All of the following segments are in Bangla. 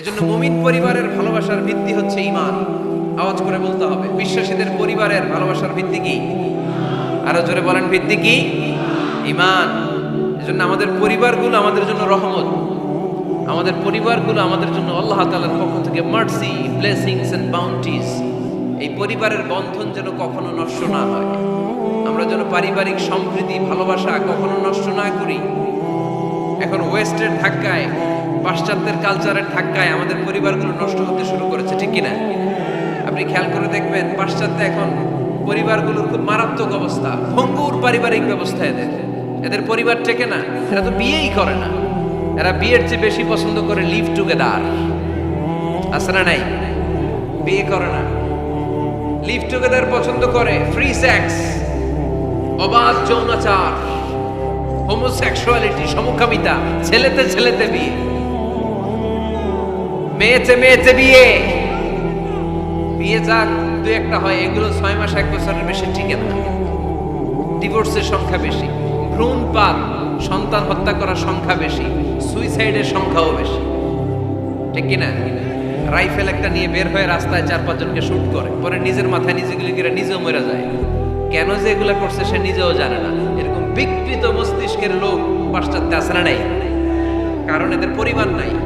এজন্য মুমিন পরিবারের ভালোবাসার ভিত্তি হচ্ছে ইমান আওয়াজ করে বলতে হবে, বিশ্বাসীদের পরিবারের ভালোবাসার ভিত্তি কি? আরও জোরে বলেন, ভিত্তি কি? ইমান এজন্য আমাদের পরিবারগুলো আমাদের জন্য রহমত। আমাদের পরিবারগুলো আমাদের জন্য আল্লাহ তাআলার পক্ষ থেকে মার্সি ব্লেসিংস এন্ড বাউন্টিজ এই পরিবারের বন্ধন যেন কখনো নষ্ট না হয়। আমরা যেন পারিবারিক সম্প্রীতি, ভালোবাসা কখনো নষ্ট না করি। এখন ওয়েস্টের ধাক্কায় পাশ্চাত্যের কালচারের ধাক্কায় আমাদের পরিবারগুলো নষ্ট হতে শুরু করেছে, ঠিক কিনা? আপনি খেয়াল করে দেখবেন, পাশ্চাত্যে এখন পরিবারগুলোর খুব মারাত্মক অবস্থা, ভঙ্গুর পারিবারিক ব্যবস্থা এদের। এদের পরিবার টেকে না, এরা তো বিয়েই করে না। এরা বিয়ের চেয়ে বেশি পছন্দ করে লিভ টুগেদার আছে না নাই? বিয়ে করে না। লিভ টুগেদার পছন্দ করে ফ্রি সেক্স অবাধ যৌনাচার হোমোসেক্সুয়ালিটি সমকামিতা, ছেলেতে ছেলেতে বিয়ে। মেয়েতে মেয়েতে বিয়ে। বিয়ে যাক দু একটা হয়, এগুলো ছয় মাস, এক বছরের বেশি টিকে না। ডিভোর্সের সংখ্যা বেশি। ভ্রূণপাত, সন্তান হত্যা করার সংখ্যা বেশি। সুইসাইডের সংখ্যাও বেশি। ঠিক কিনা? রাইফেল একটা নিয়ে বের হয়ে রাস্তায় চার পাঁচজনকে শুট করে। পরে নিজের মাথায় নিজে গুলি করে নিজেও মরে যায়। কেন যে এগুলো করছে সে নিজেও জানে না। এরকম বিকৃত মস্তিষ্কের লোক পাশ্চাত্যে আছে না নাই? কারণ এদের পরিবার নাই।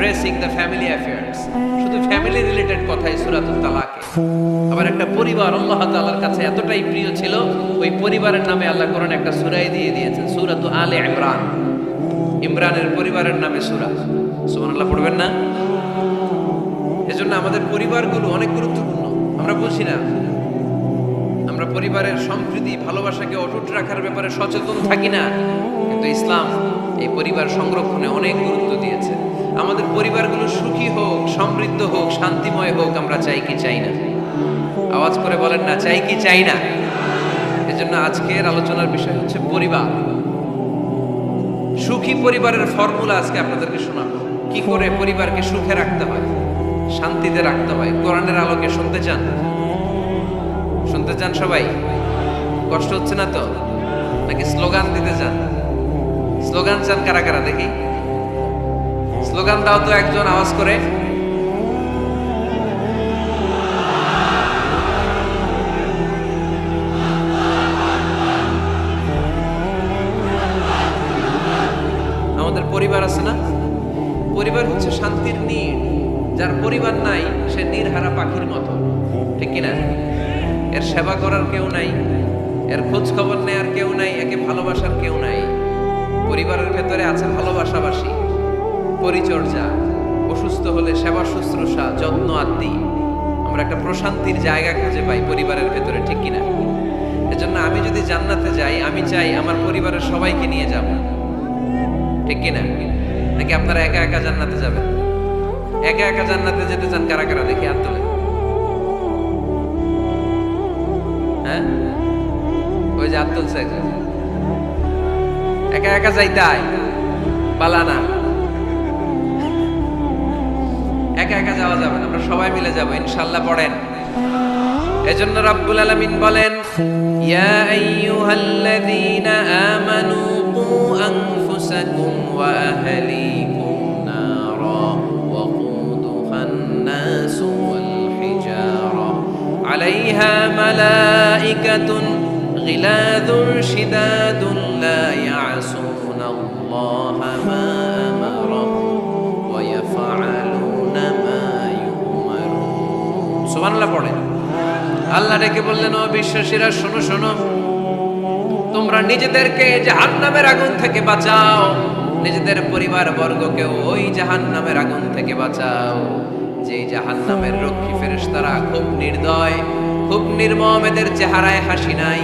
অ্যাড্রেসিং দ্য ফ্যামিলি অ্যাফেয়ার্স শুধু ফ্যামিলি রিলেটেড কথাই সূরাতুত তালাকে আবার একটা পরিবার আল্লাহ তাআলার কাছে এতটাই প্রিয় ছিল, ওই পরিবারের নামে আল্লাহ কোরআনে একটা সূরাই দিয়ে দিয়েছেন, সূরাতু আলে ইমরান। ইমরানের পরিবারের নামে সূরা। সুবহানাল্লাহ, পড়বেন না? এজন্য আমাদের পরিবারগুলো অনেক গুরুত্বপূর্ণ। আমরা বুঝি না। আমরা পরিবারের সম্প্রীতি, ভালোবাসাকে অটুট রাখার ব্যাপারে সচেতন থাকি না। কিন্তু ইসলাম এই পরিবার সংরক্ষণে অনেক গুরুত্ব দিয়েছে। আমাদের পরিবারগুলো সুখী হোক, সমৃদ্ধ হোক, শান্তিময় হোক, আমরা চাই কি চাই না। আওয়াজ করে বলেন না, চাই কি চাই না? এজন্য আজকের আলোচনার বিষয় হচ্ছে পরিবার। সুখী পরিবারের ফর্মুলা আজকে আপনাদেরকে শোনাবো। কি করে পরিবারকে সুখে রাখতে হয়, শান্তিতে রাখতে হয়? কোরআনের আলোকে শুনতে চান? শুনতে চান সবাই? কষ্ট হচ্ছে না তো? নাকি স্লোগান দিতে চান? স্লোগান চান কারা কারা দেখি? স্লোগান দাও তো একজন আওয়াজ করে। আমাদের পরিবার আছে না? পরিবার হচ্ছে শান্তির নীড় যার পরিবার নাই, সে নির্হারা পাখির মতো। ঠিক কিনা? এর সেবা করার কেউ নাই, এর খোঁজ খবর নেয়ার কেউ নাই, একে ভালোবাসার কেউ নাই। পরিবারের ভেতরে আছে ভালোবাসাবাসী। পরিচর্যা, অসুস্থ হলে সেবা শুশ্রূষা, যত্ন আত্মি। আমরা একটা প্রশান্তির জায়গা খুঁজে পাই পরিবারের ভেতরে, ঠিক কিনা? এজন্য আমি যদি জান্নাতে যাই, আমি চাই আমার পরিবারের সবাইকে নিয়ে যাব। ঠিক কিনা? নাকি আপনারা একা একা জান্নাতে যাবেন? একা একা জান্নাতে যেতে চান কারা কারা দেখি আর তোলে হ্যাঁ? ওই যে আত্মল একজন। একা একা যাইতাই? পালানা একা একা যাওয়া যাবে আমরা সবাই মিলে যাব ইনশাল্লাহ পড়েন। এজন্য রাব্বুল আলামিন বলেন, ইয়া আইয়ুহাল্লাযীনা আমানু কু আনফুসাকুম ওয়া আহলিকুম নারা ওয়া কুদুহান নাস ওয়াল হিজারা আলাইহা মালাইকাতুন গিলাযুন শিদাদুন লা সুবহানাল্লাহ পড়ে। আল্লাহ ডেকে বললেন, ও বিশ্বাসীরা, শোনো শোনো। তোমরা নিজেদেরকে জাহান নামের আগুন থেকে বাঁচাও। নিজেদের পরিবার বর্গকে ওই জাহান নামের আগুন থেকে বাঁচাও। যে জাহান নামের রক্ষী ফেরেস তারা খুব নির্দয়, খুব নির্মম, এদের চেহারায় হাসি নাই।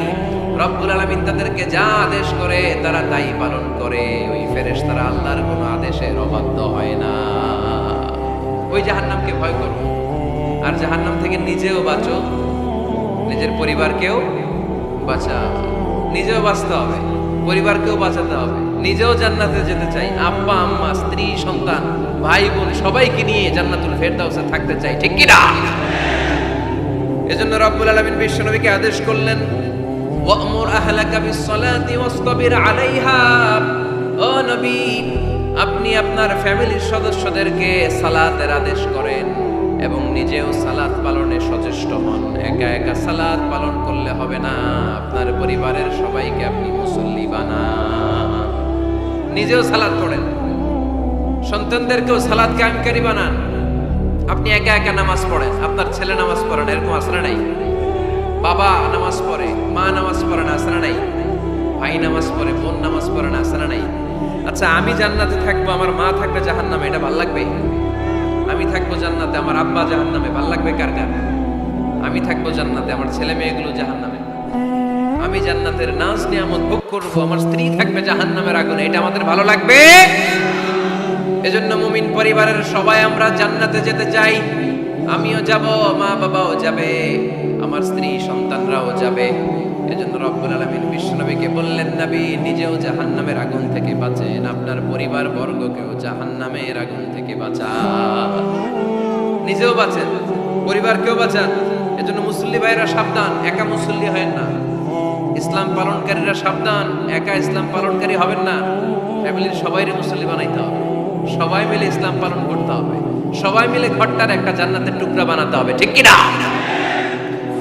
রব্বুল আলমিন তাদেরকে যা আদেশ করে, তারা তাই পালন করে। ওই ফেরেস তারা আল্লাহর কোনো আদেশের অবাধ্য হয় না। ওই জাহান নামকে ভয় করব আর জাহান্নাম থেকে নিজেও বাঁচো। নিজের পরিবারকেও বাঁচাও। নিজেও বাঁচতে হবে। পরিবারকেও বাঁচাতে হবে। নিজেও জান্নাতে যেতে চাই। আব্বা, আম্মা, স্ত্রী, সন্তান, ভাই, বোন, সবাইকে নিয়ে জান্নাতুল ফেরদাউসে থাকতে চাই। ঠিক কি না? এজন্য রব্বুল আলামিন বিশ্বনবীকে আদেশ করলেন, ওয়ামুর আহলাকা বিসসালাতি ওয়াসতাবির আলাইহা। ও নবী, আপনি আপনার ফ্যামিলির সদস্যদেরকে সালাতের আদেশ করেন। এবং নিজেও সালাদ পালনে সচেষ্ট হন। একা একা সালাদ পালন করলে হবে না। আপনার পরিবারের সবাইকে আপনি মুসল্লি বানান নিজেও সালাদ পড়েন। সন্তানদেরকেও সালাদ কায়েমকারী বানান। আপনি একা একা নামাজ পড়েন। আপনার ছেলে নামাজ পড়েন এরকম আসরা নাই। বাবা নামাজ পড়ে, মা নামাজ পড়েন আসরা নাই। ভাই নামাজ পড়ে, বোন নামাজ পড়েন আসরা নাই। আচ্ছা আমি জান্নাতে থাকব, আমার মা থাকবে জাহান্নামে, এটা ভালো লাগবে? থাকব জান্নাতে, আমার আব্বা জাহান্নামে, ভালো লাগবে কার কার? আমি থাকব জান্নাতে, আমার ছেলে মেয়েগুলো জাহান্নামে। আমি জান্নাতের নাচ নিয়ামত ভোগ করব, আমার স্ত্রী থাকবে জাহান্নামের আগুনে, এটা আমাদের ভালো লাগবে? এজন্য মুমিন পরিবারের সবাই আমরা জান্নাতে যেতে চাই। আমিও যাব মা বাবাও যাবে, আমার স্ত্রী সন্তানরাও যাবে। এজন্য রব্বুল আলামিন বিশ্বনবীকে বললেন, নবী, নিজেও জাহান্নামের আগুন থেকে বাঁচেন। আপনার পরিবার বর্গকেও জাহান্নামের আগুন থেকে বাঁচান নিজেও বাঁচেন বাঁচান। এজন্য মুসল্লি ভাইরা সাবধান, একা মুসল্লি হয় না। ইসলাম পালনকারীরা সাবধান, একা ইসলাম পালনকারী হবেন না। ফ্যামিলির সবাইরে মুসল্লি বানাইতে হবে। সবাই মিলে ইসলাম পালন করতে হবে। সবাই মিলে ঘরটার একটা জান্নাতের টুকরা বানাতে হবে। ঠিক কি না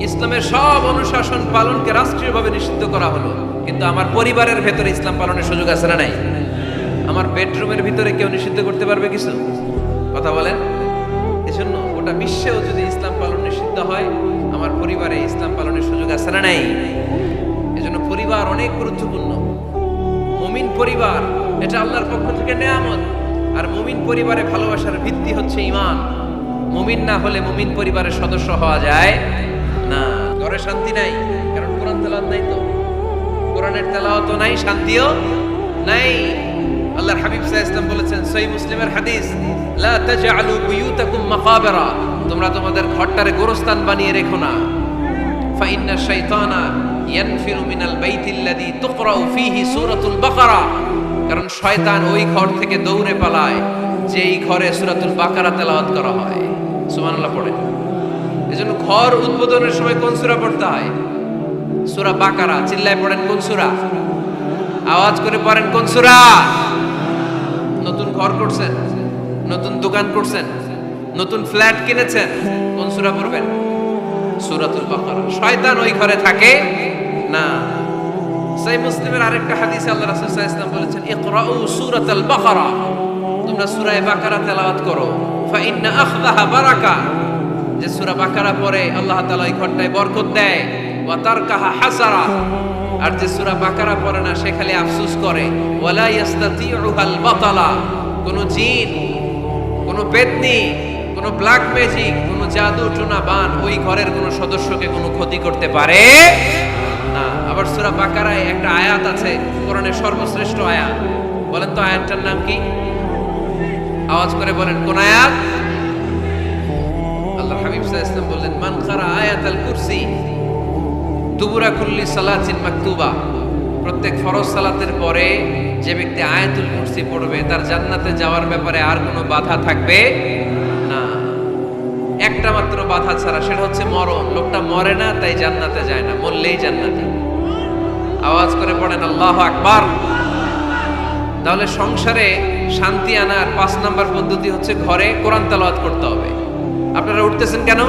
ইসলামের সব অনুশাসন পালনকে রাষ্ট্রীয়ভাবে নিষিদ্ধ করা হলো। কিন্তু আমার পরিবারের ভেতরে ইসলাম পালনের সুযোগ আছে না নাই? আমার বেডরুমের ভিতরে কেউ নিষিদ্ধ করতে পারবে কিছু? কথা বলেন। এজন্য গোটা বিশ্বেও যদি ইসলাম পালন নিষিদ্ধ হয়, আমার পরিবারে ইসলাম পালনের সুযোগ আছে না নাই? এজন্য পরিবার অনেক গুরুত্বপূর্ণ। মুমিন পরিবার, এটা আল্লাহর পক্ষ থেকে নেয়ামত। আর মুমিন পরিবারে ভালোবাসার ভিত্তি হচ্ছে ইমান মুমিন না হলে মুমিন পরিবারের সদস্য হওয়া যায় ঘরে শান্তি নাই, কারণ কোরআন তেলাওয়াত নাই তো। কোরআনের তেলাওয়াত নাই, শান্তিও নাই। আল্লাহর হাবিব সাল্লাল্লাহু বলেছেন, সহিহ মুসলিমের হাদিস, লা তাজআলু বুয়ুতাকুম মাকাবিরা তোমরা তোমাদের ঘরটারে গোরস্থান বানিয়ে রেখো না। ফাইন্না শাইতানা ইয়ানফিরু মিনাল বাইতিল্লাযী তুকরাউ ফীহি সূরাতুল বাকারা কারণ শয়তান ওই ঘর থেকে দৌড়ে পালায়, যেই ঘরে সূরাতুল বাকারা তেলাওয়াত করা হয়। সুবহানাল্লাহ পড়ে এজন্য ঘর উদ্বোধনের সময় কোন সূরা পড়তে হয়? সুরা বাকারা, চিল্লায় পড়েন কোন সূরা? আওয়াজ করে পড়েন কোন সূরা? নতুন ঘর করছেন, নতুন দোকান করছেন, নতুন ফ্ল্যাট কিনেছেন, কোন সূরা পড়বেন? সূরাতুল বাকারা। শয়তান ওই ঘরে থাকে না। সেই মুসলিমের আরেকটা হাদিসে আল্লাহ রাসূল সাল্লাল্লাহু বলেছেন, ইকরাউ সূরাতাল বাকারা। তোমরা সূরা বাকারা তেলাওয়াত করো। ফা ইন্না আখযাহা বারাকা। যে সুরা বাকারা পরে আল্লাহ তালা ওই ঘরটায় বরকত দেয়। ওয়া তারকাহা হাসারা। আর যে সুরা বাকারা পড়ে না, সে খালি আফসোস করে। ওয়ালা কোন জিন, কোন পেতনি, কোন ব্ল্যাক ম্যাজিক, কোন জাদু, টুনা, বান ওই ঘরের কোন সদস্যকে কোনো ক্ষতি করতে পারে না। আবার সুরা বাকারায় একটা আয়াত আছে, কোরআনের সর্বশ্রেষ্ঠ আয়াত। বলেন তো আয়াতটার নাম কি? আওয়াজ করে বলেন, কোন আয়াত? ওয়াসাল্লাম বললেন, মান খারা আয়াতাল কুরসি দুবুরা কুল্লি সালাতিন মাকতুবা। প্রত্যেক ফরজ সালাতের পরে যে ব্যক্তি আয়াতুল কুরসি পড়বে, তার জান্নাতে যাওয়ার ব্যাপারে আর কোনো বাধা থাকবে না। একটা মাত্র বাধা ছাড়া, সেটা হচ্ছে মরণ। লোকটা মরে না, তাই জান্নাতে যায় না, মরলেই জান্নাতে। আওয়াজ করে পড়েন, আল্লাহ আকবার। তাহলে সংসারে শান্তি আনার পাঁচ নাম্বার পদ্ধতি হচ্ছে ঘরে কোরআন তালাওয়াত করতে হবে। আপনারা উঠতেছেন কেন?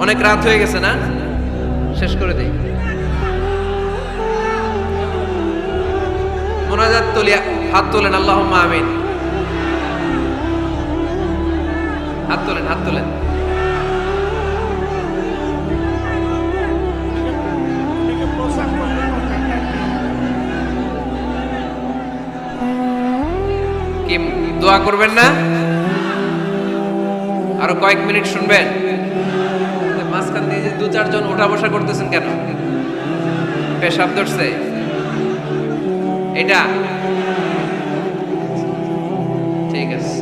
অনেক রাত হয়ে গেছে, না? শেষ করে দেই। মোনাজাত তুলিয়া হাত তোলেন আল্লাহ আমিন। হাত তোলেন হাত তোলেন। কি দোয়া করবেন না? আরও কয়েক মিনিট শুনবেন। মাঝখান দিয়ে যে দু চারজন ওঠা বসা করতেছেন কেন? পেশাব ধরছে। এটা? ঠিক আছে।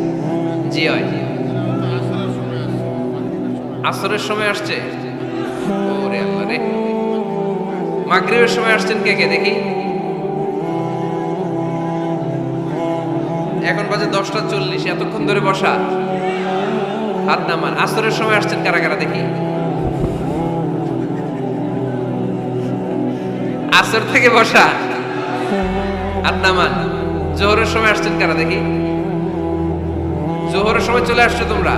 জি হয় আসরের সময় আসছে? ওরে মাগরিবের সময় আসছেন কে কে দেখি? এখন বাজে দশটা চল্লিশ, এতক্ষণ ধরে বসা। হাত নামান। আসরের সময় আসছেন দেখি? আসর থেকে বসা, হাত নামান। জোহরের সময় আসছেন কারা দেখি? জোহরের সময় চলে আসছো তোমরা?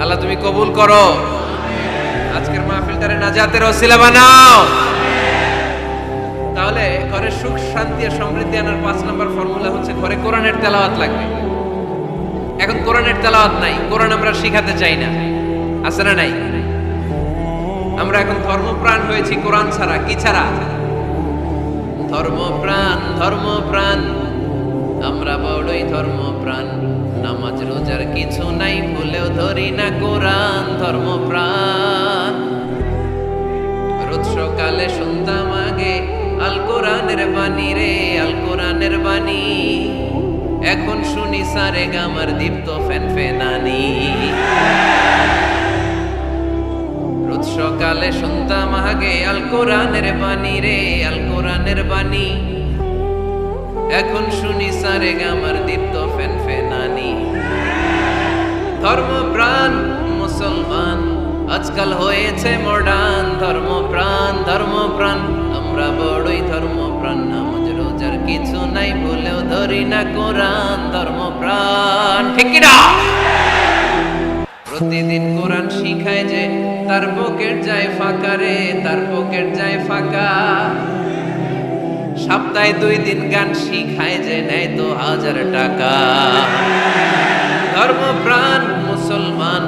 আল্লাহ তুমি কবুল করো। আজকের মাহফিলটারে নাজাতের ওসিলা বানাও। তাহলে ঘরে সুখ, শান্তি আর সমৃদ্ধি আনার পাঁচ নম্বর ফর্মুলা হচ্ছে, ঘরে কোরআনের তেলাওয়াত লাগবে। কোরআনের তেলাওয়াত নাই, কোরআন আমরা শিখাতে চাই না। আছে না নাই? আমরা এখন ধর্মপ্রাণ হয়েছি কোরআন ছাড়া, কি ছাড়া? ধর্মপ্রাণ ধর্মপ্রাণ। আমরা বড়ই ধর্মপ্রাণ। নামাজ, রোজার কিছু নাই, ভুলেও ধরি না কোরআন, ধর্মপ্রাণ। রোজ সকালে শুনতাম আগে আল কোরআনের বাণী রে, আল কোরআনের বাণী। এখন শুনি সারে গামার দীপ্ত ফ্যান ফেনানি রোজ সকালে শুনতাম আগে আল কোরআনের বাণী রে, আল কোরআনের বাণী। এখন শুনি সারে গামার দীপ্ত ফ্যান ফেনানি ধর্মপ্রাণ মুসলমান, আজকাল হয়েছে মডার্ন ধর্মপ্রাণ ধর্মপ্রাণ, আমরা বড়ই ধর্মপ্রাণ নামাজ রোজার কিছু নাই বলেও ধরি না কোরআন ধর্মপ্রাণ ঠিক না প্রতিদিন কোরআন শিখায় যে তার পকেট যায় ফাঁকা তার পকেট যায় ফাঁকা। সপ্তাহে দুই দিন গান শিখায় যে নেয় তো হাজার টাকা। ধর্মপ্রাণ মুসলমান,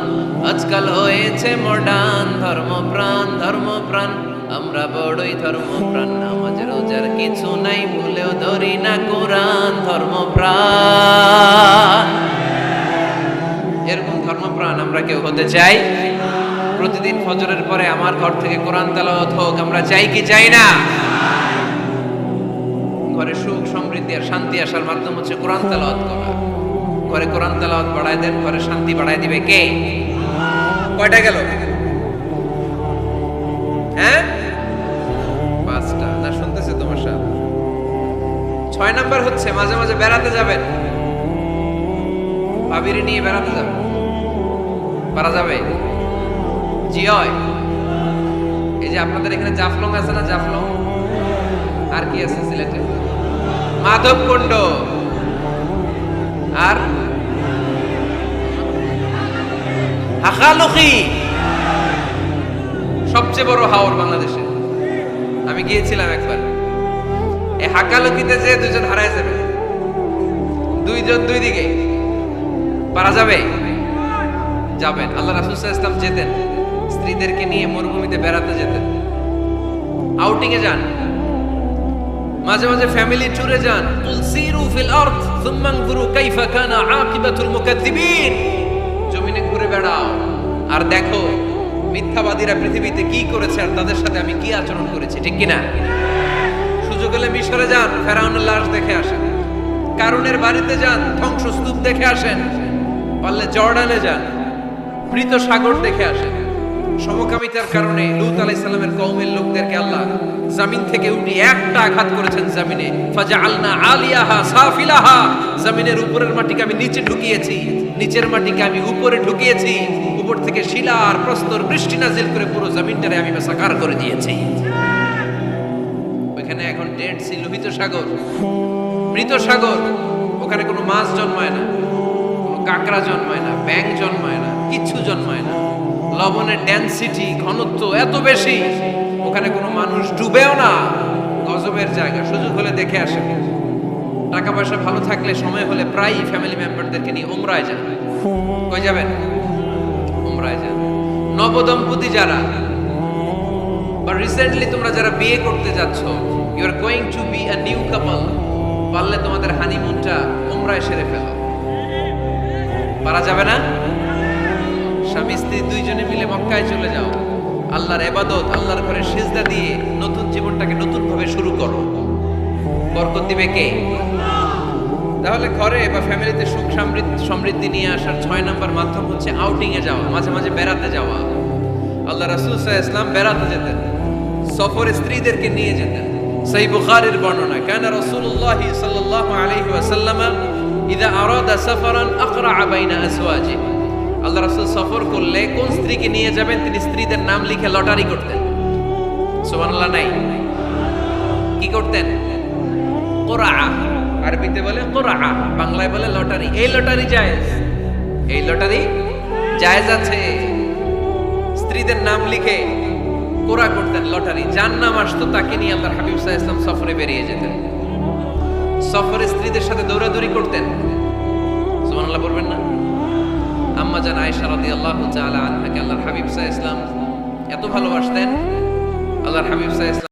আজকাল হয়েছে মডার্ন ধর্মপ্রাণ ধর্মপ্রাণ আমরা বড়ই ধর্মপ্রাণ, নামাজ, রোজার কিছু নাই ভুলেও ধরি না কোরআন ধর্মপ্রাণ। এরকম ধর্মপ্রাণ আমরা কেউ হতে চাই? প্রতিদিন ফজরের পরে আমার ঘর থেকে কোরআন তেলাওয়াত হোক, আমরা চাই কি চাই না? ঘরে সুখ, সমৃদ্ধি আর শান্তি আসার মাধ্যম হচ্ছে কোরআন তেলাওয়াত করা। ঘরে কোরআন তেলাওয়াত বাড়ায় দেন, ঘরে শান্তি বাড়ায় দিবে কে? কয়টা গেল? হ্যাঁ? ছয় নাম্বার হচ্ছে মাঝে মাঝে বেড়াতে যাবেন। ভাবিরে নিয়ে বেড়াতে যাবেন। পারা যাবে? জি হয়। এই যে আপনাদের এখানে জাফলং আছে না জাফলং? আর কি আছে সিলেটে? মাধবকুণ্ড আর? হাকালুকি সবচেয়ে বড় হাওর বাংলাদেশে। আমি গিয়েছিলাম একবার। এই হাকালুকিতে যে দুজন হারায় যাবে, দুইজন দুই দিকে, পারা যাবে? যাবেন। আল্লাহ রাসুল ইসলাম যেতেন, স্ত্রীদেরকে নিয়ে মরুভূমিতে বেড়াতে যেতেন। আউটিং এ যান। মাঝে মাঝে ফ্যামিলি ট্যুরে যান। কুল সিরু ফিল আরদ, সুম্মা কানা জমিনে ঘুরে বেড়াও। আর দেখো, মিথ্যাবাদীরা পৃথিবীতে কি করেছে আর তাদের সাথে আমি কি আচরণ করেছি, ঠিক কি না সুযোগ হলে মিশরে যান, ফেরাউনের লাশ দেখে আসেন। কারুনের বাড়িতে যান, ধ্বংসস্তূপ দেখে আসেন। পারলে জর্ডানে যান, মৃত সাগর দেখে আসেন। সমকামিতার কারণে লুত আলাইসাল্লামের কওমের লোকদেরকে আল্লাহ জামিন থেকে উঠিয়ে একটা আঘাত করেছেন জামিনে। ফাজা আলনা আলিয়াহা সাফিলাহা। জামিনের উপরের মাটিকে আমি নিচে ঢুকিয়েছি, নিচের মাটিকে আমি উপরে ঢুকিয়েছি, উপর থেকে শিলা আর প্রস্তর বৃষ্টি নাজিল করে পুরো জামিনটারে আমি সাকার করে দিয়েছি। ওইখানে এখন ডেড সি লোহিত সাগর, মৃত সাগর, ওখানে কোনো মাছ জন্মায় না, কোনো কাঁকড়া জন্মায় না ব্যাং জন্মায় না, কিচ্ছু জন্মায় না। লবণের ডেন্সিটি ঘনত্ব এত বেশি, ওখানে কোনো মানুষ ডুবেও না, গজবের জায়গা। সুযোগ হলে দেখে আসে টাকা পয়সা ভালো থাকলে সময় হলে প্রায়ই ফ্যামিলি মেম্বারদেরকে নিয়ে উমরায় যান। কই যাবেন? ওমরায় যান। নবদম্পতি যারা, বা রিসেন্টলি তোমরা যারা বিয়ে করতে যাচ্ছ you are going to be a new couple পারলে তোমাদের হানিমুনটা ওমরায় সেরে ফেলো। পারা যাবে না? স্বামী, স্ত্রী দুইজনে মিলে মক্কায় চলে যাও। আল্লাহর এবাদত, আল্লাহর ঘরে সিজদা দিয়ে নতুন জীবনটাকে নতুন ভাবে শুরু করো। বরকত দিবে কে? তাহলে ঘরে বা ফ্যামিলিতে সুখ সমৃদ্ধি সমৃদ্ধি নিয়ে আসার ছয় নম্বর মাধ্যম হচ্ছে আউটিং এ যাওয়া, মাঝে মাঝে বেড়াতে যাওয়া। আল্লাহ রাসুল সাল্লাল্লাহু ইসলাম বেড়াতে যেতেন। সফরে স্ত্রীদেরকে নিয়ে যেতেন। সেই বুখারীর বর্ণনা, কেন বাইনা আজওয়াজিহি আল্লাহ রাসূল সফর করলে কোন স্ত্রীকে নিয়ে যাবেন? তিনি স্ত্রীদের নাম লিখে লটারি করতেন। সুবহানাল্লাহ, নাই। কি করতেন? কোরআ। আরবিতে বলে, কোরআ। বাংলায় বলে, লটারি। এই লটারি জায়েজ। এই লটারি জায়েজ আছে। স্ত্রীদের নাম লিখে কোরা করতেন লটারি। যার নাম আসতো, তাকে নিয়ে আল্লাহর হাবিব সাহা ইসলাম সফরে বেরিয়ে যেতেন। সফরে স্ত্রীদের সাথে দৌড়াদৌড়ি করতেন। সুমানাল্লাহ বলবেন না? আম্মা জান আয়েশা রাদিয়াল্লাহু তাআলা আনহাকে আল্লাহর হাবিব সাহা ইসলাম এত ভালোবাসতেন। আল্লাহর হাবিব সাহা ইসলাম